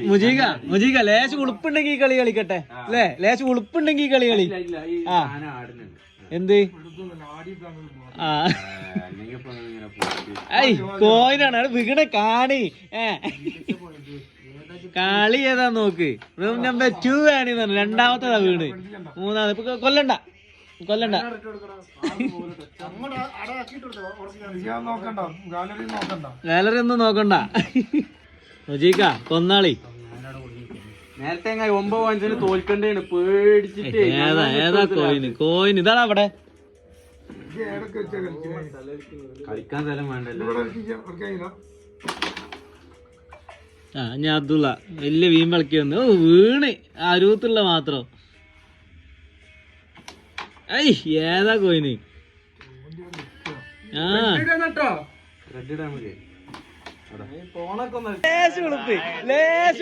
മുജീക മുജീക ലേശം ഉളുപ്പുണ്ടെങ്കിൽ ഈ കളി കളിക്കട്ടെ. അല്ലേ? ലേശം ഉളുപ്പുണ്ടെങ്കിൽ ഈ കളി കളി. ഇല്ല, ഇല്ല, ഈ ആ. എന്ത്? ആ. ഐ കോയിനാണ്. വികണ കാണി. ഏ. കളി ഏതാ നോക്ക്. റൂം നമ്പർ ടു ആണ് പറഞ്ഞു. രണ്ടാമത്തേതാ വീട് മൂന്നാമത്. ഇപ്പൊ കൊല്ലണ്ട. കൊല്ലണ്ട. നോക്കണ്ട. ഗാലറി നോക്കണ്ട. ഗാലറി ഒന്നും നോക്കണ്ട. മുജീക്ക കൊന്നാളി. നേരത്തെ എങ്ങനെ ഒമ്പത് അഞ്ചിന് തോൽക്കണ്ടേണ് പേടിച്ചിട്ട് ഏതാ ഏതാ കോയിന്? കോയിൻ ഇതാണ് അവിടെ. കളിക്കാൻ സ്ഥലം വേണ്ടല്ലോ. ആ ഞാൻ അബ്ദുള്ള വലിയ വീൻ കളിക്കി വന്നു ഓ വീണ്. അരുവത്തുള്ള മാത്രം. ഐ ഏതാ കോയിന്? ആ. റെഡ് ഇടാൻ മതി. ലേശം ഉളുപ്പ്. ലേശം